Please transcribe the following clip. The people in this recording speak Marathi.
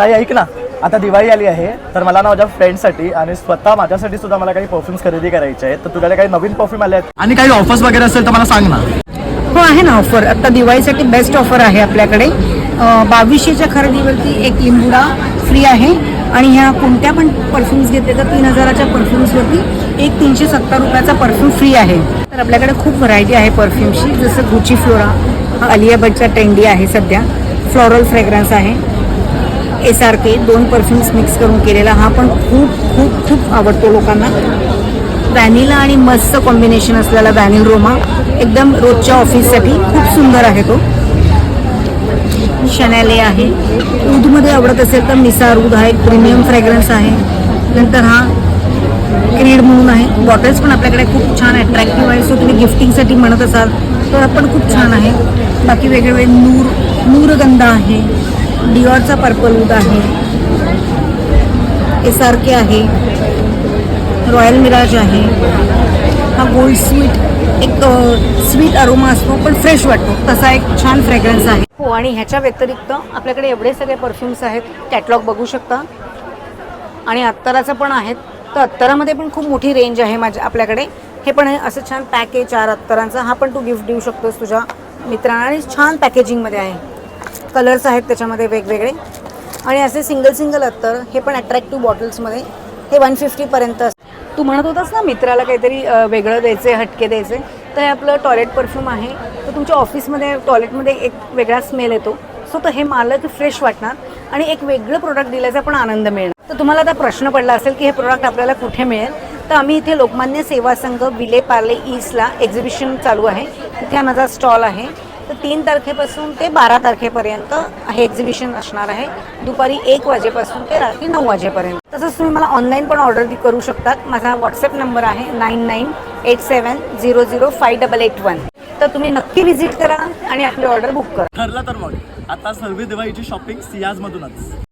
ताई ऐक ना. आता दिवाळी आली आहे तर मला ना माझ्या फ्रेंडसाठी आणि स्वतः माझ्यासाठी सुद्धा मला काही परफ्युम्स खरेदी करायचे आहेत. तर तुझ्याकडे काही नवीन परफ्यूम आले आहेत? आणि काही ऑफर्स वगैरे असेल तर मला सांग ना. हो आहे ना ऑफर आता दिवाळीसाठी बेस्ट ऑफर आहे आपल्याकडे. बावीसशेच्या खरेदीवरती एक लिंबुडा फ्री आहे. आणि ह्या कोणत्या पण परफ्युम्स घेतले तर तीन हजाराच्या परफ्युम्सवरती एक तीनशे सत्तर रुपयाचा परफ्यूम फ्री आहे. तर आपल्याकडे खूप व्हरायटी आहे परफ्यूमची जसं गुची फ्लोरा हा भटचा टेंडी आहे सध्या. फ्लोरल फ्रेग्रन्स आहे. एस आर के दोन परफ्युम्स मिक्स करून केलेला हा पण खूप खूप खूप आवडतो लोकांना. व्हॅनिला आणि मस्त कॉम्बिनेशन असलेला व्हॅनिल रोमा एकदम रोजच्या ऑफिससाठी खूप सुंदर आहे तो. शनॅले आहे. ऊदमध्ये आवडत असेल तर मिसार ऊद हा एक प्रीमियम फ्रेग्रन्स आहे. नंतर हा क्रीड म्हणून आहे. बॉटल्स पण आपल्याकडे खूप छान अट्रॅक्टिव्ह आहे. सो तुम्ही गिफ्टिंगसाठी म्हणत असाल तर पण खूप छान आहे. बाकी वेगळे नूर नूरगंधा आहे. डिओरचा पर्पल वूड आहे. एस आर के आहे. रॉयल मिराज आहे. हा गोल्ड स्वीट एक स्वीट अरोमा असतो पण फ्रेश वाटतो. तसा एक छान फ्रेग्रन्स आहे. हो आणि ह्याच्या व्यतिरिक्त आपल्याकडे एवढे सगळे परफ्युम्स आहेत. कॅटलॉग बघू शकता. आणि अत्तराचं पण आहेत. तर अत्तरामध्ये पण खूप मोठी रेंज आहे माझ्या आपल्याकडे. हे पण आहे असं छान पॅक आहे चार अत्तरांचा. हा पण तू गिफ्ट देऊ शकतोस तुझ्या मित्रांना. आणि छान पॅकेजिंगमध्ये आहे. कलर्स आहेत त्याच्यामध्ये वेगवेगळे. आणि असे सिंगल सिंगल अत्तर हे पण अट्रॅक्टिव्ह बॉटल्समध्ये हे वन फिफ्टीपर्यंत तू म्हणत होतास ना मित्राला काहीतरी वेगळं द्यायचे हटके द्यायचे तर हे आपलं टॉयलेट परफ्यूम आहे. तर तुमच्या ऑफिसमध्ये टॉयलेटमध्ये एक वेगळा स्मेल येतो. सो तर हे मला की फ्रेश वाटणार आणि एक वेगळं प्रोडक्ट दिल्याचा पण आनंद मिळणार. तर तुम्हाला आता प्रश्न पडला असेल की हे प्रोडक्ट आपल्याला कुठे मिळेल? तर आम्ही इथे लोकमान्य सेवा संघ विले पार्ले ईस्टला एक्झिबिशन चालू आहे. तिथे हा माझा स्टॉल आहे. तर तीन तारखेपासून ते बारा तारखेपर्यंत हे एक्झिबिशन असणार आहे. दुपारी एक वाजेपासून ते रात्री नऊ वाजेपर्यंत. तसंच तुम्ही मला ऑनलाईन पण ऑर्डर करू शकतात. माझा व्हॉट्सअप नंबर आहे nine nine eight seven zero zero five double eight one तर तुम्ही नक्की व्हिजिट करा आणि आपली ऑर्डर बुक करा. ठरलं तर मग. आता सर्व दिवाळीची शॉपिंग सियाजमधूनच.